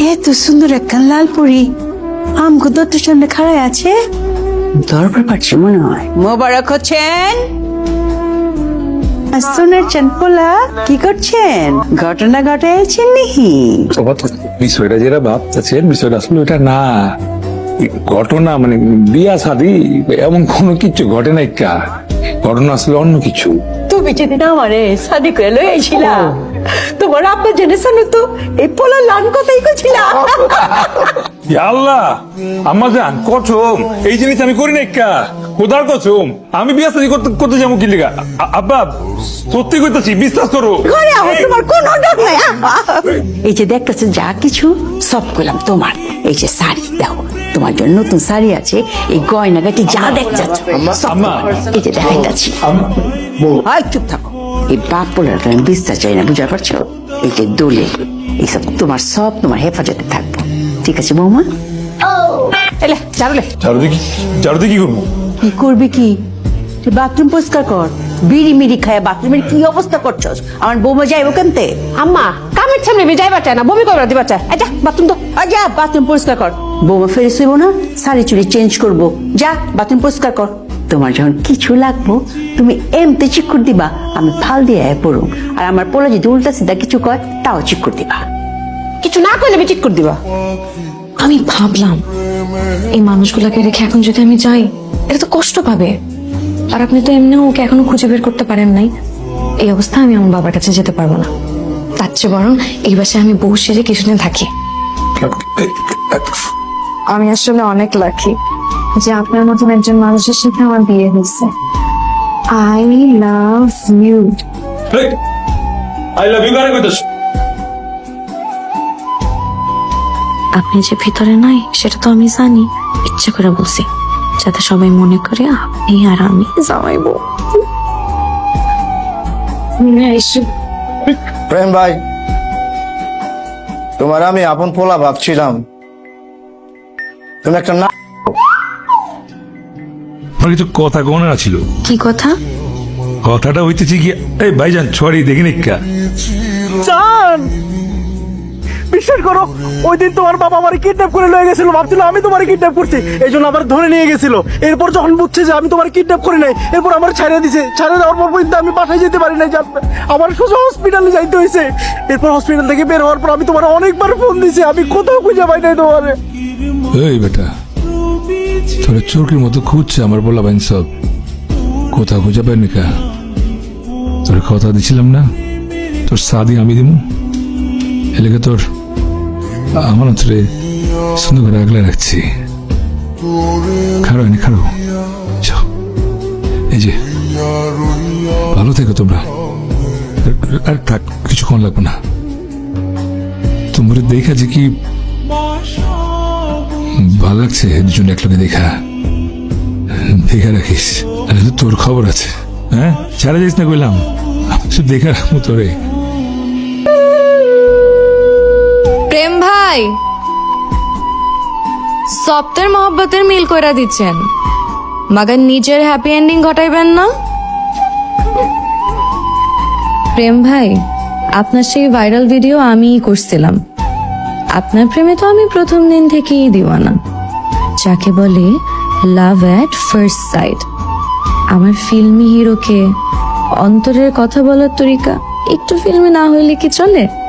এত সুন্দর একটা লাল পরি। আমগো দত্তর সামনে খাড়ায় আছে? দরবার পাচ্ছি মনে হয়। মোবারক হচ্ছেন সোনার চান পোলা কি করছেন? ঘটনা ঘটাইছেন নাকি বিষয়টা যেটা ভাবতেছেন বিষয়টা আসলে ওটা না। ঘটনা মানে বিয়া শাদি এমন কোনো কিছু ঘটে নাই কা? ঘটনা আসলে অন্য কিছু। তুমি যেদিন আমারে শাদি করে লই আইছিলা তোমার জেনেছেন তো এই পোলা লান কথাই কইছিলা। আল্লাহ আমার জান এই জিনিস আমি করি নাই কা। খোদার আমি বিয়া শাদি করতে করতে যাব কি লিগা? আব্বা সত্যি কইতাছি বিশ্বাস করো। ঘরে আমার তোমার কোনো ডর নাই এই যে দেখতেছে যা কিছু সব করলাম তোমার। এই যে শাড়ি দেখো তোমার জন্য নতুন শাড়ি আছে এই গয়নাগাটি যা দেখছ সব আম্মা। এই যে দেখাইতাছি। চুপ থাকো। এই বাপ বলে আমি বিশ্বাস চাই না বুঝতে পারছ? এই যে দোলে এইসব তোমার সব তোমার হেফাজতে থাকব। ঠিক আছে বৌমা? এলে চাললে ঝাড়ু দেখি ঝাড়ু দেখি করব? কি করবি কি? তুই বাথরুম পরিষ্কার কর। বিড়ি মিড়ি খায় বাথরুমের কি অবস্থা করছস? আমার বৌমা যাইব কেনতে? আম্মা কামের সামনে আমি যাইবা না বমি করবা দিবা এটা বাথরুম তো। যা বাথরুম পরিষ্কার কর। বৌমা ফেরে শুইব না? শাড়ি চুড়ি চেঞ্জ করব। যা বাথরুম পরিষ্কার কর। তোমার যখন কিছু লাগবো তুমি এমতে চিকুর দিবা আমি ফাল দিয়ে আয় পড়ুম। আর আমার পোলা যদি উল্টা সিধা কিছু কয় তাও চিকুর দিবা। কিছু না করলে আমি ঠিক করে দিবা। আমি ভাবলাম এই মানুষগুলোকে রেখে এখন যদি আমি যাই এটা তো কষ্ট পাবে। আর আপনি তো এমনিও ওকে এখনও খুঁজে বের করতে পারেন নাই। এই অবস্থা আমি আমার বাবার কাছে যেতে পারব না। তার চেয়ে বরং এই বাসায় আমি বউ সেজে কিছুদিন থাকি। আমি আসলে অনেক লাকি যে আপনার মতন একজন মানুষের সাথে আমার বিয়ে হয়েছে। I love you I love you কইতাছ? আপনি যে ভিতরে নাই সেটা তো আমি জানি। ইচ্ছে করে বলছি যাতে সবাই মনে করে আপনি আর আমি জামাইবো। প্রেম ভাই তোমার আমি আপন পোলা ভাবছিলাম। তুমি একটা না আমার কিছু কথা কোনে ছিল কি কথা? কথাটা হইতেছে কি এই ভাইজান সরি দেখি নিকা চান বিশ্বাস করো ওই দিন তোমার বাবা আমার কিডন্যাপ করে লয়ে গেছিল ভাবছিল আমি তোমার কিডন্যাপ করছি এই জন্য আবার ধরে নিয়ে গেছিল। এরপর যখন বুঝছে যে আমি তোমার কিডন্যাপ করি নাই এরপর আমার ছাড়িয়ে দিছে। ছাড়িয়ে দেওয়ার পর পর্যন্ত আমি বাসায় যেতে পারি নাই জান। আমার সোজা হসপিটালে যাইতে হয়েছে এরপর হসপিটাল থেকে বের হওয়ার পর আমি তোমার অনেকবার ফোন দিছি আমি কোথাও খুঁজে পাই নাই তোমার। এই বেটা তোর চোরকির মতো খুঁজছে আমার বলা বাইন সব। কোথাও খুঁজে পাইনি কা। তোর কথা দিছিলাম না? তোর সাদি আমি দিমু। এলাকা তোর আমার অন্তরে সুন্দর করে আগলে রাখছি। খারো খারো এই যে, ভালো থেকো তোমরা। আর থাক, কিছুক্ষণ লাগবে না। তোমরা দেখা যে কি ভালো লাগছে দুজন একলগে দেখা। দেখা রাখিস। আরে তো তোর খবর আছে। হ্যাঁ? ছাড়া যাইস না কইলাম। শুধু দেখা রাখব তোরে। প্রেম ভাই, সপ্তাহের মহব্বতের মিল কইরা দিচ্ছেন। মাগার নিজের হ্যাপি এন্ডিং ঘটাইবেন না? প্রেম ভাই, আপনার সেই ভাইরাল ভিডিও আমিই করছিলাম। আপনার প্রেমে তো আমি প্রথম দিন থেকেই দিওয়ানা। যাকে বলে লাভ অ্যাট ফার্স্ট সাইড আমার ফিল্মি হিরোকে অন্তরের কথা বলার তরিকা একটু ফিল্মে না হইলে কি চলে?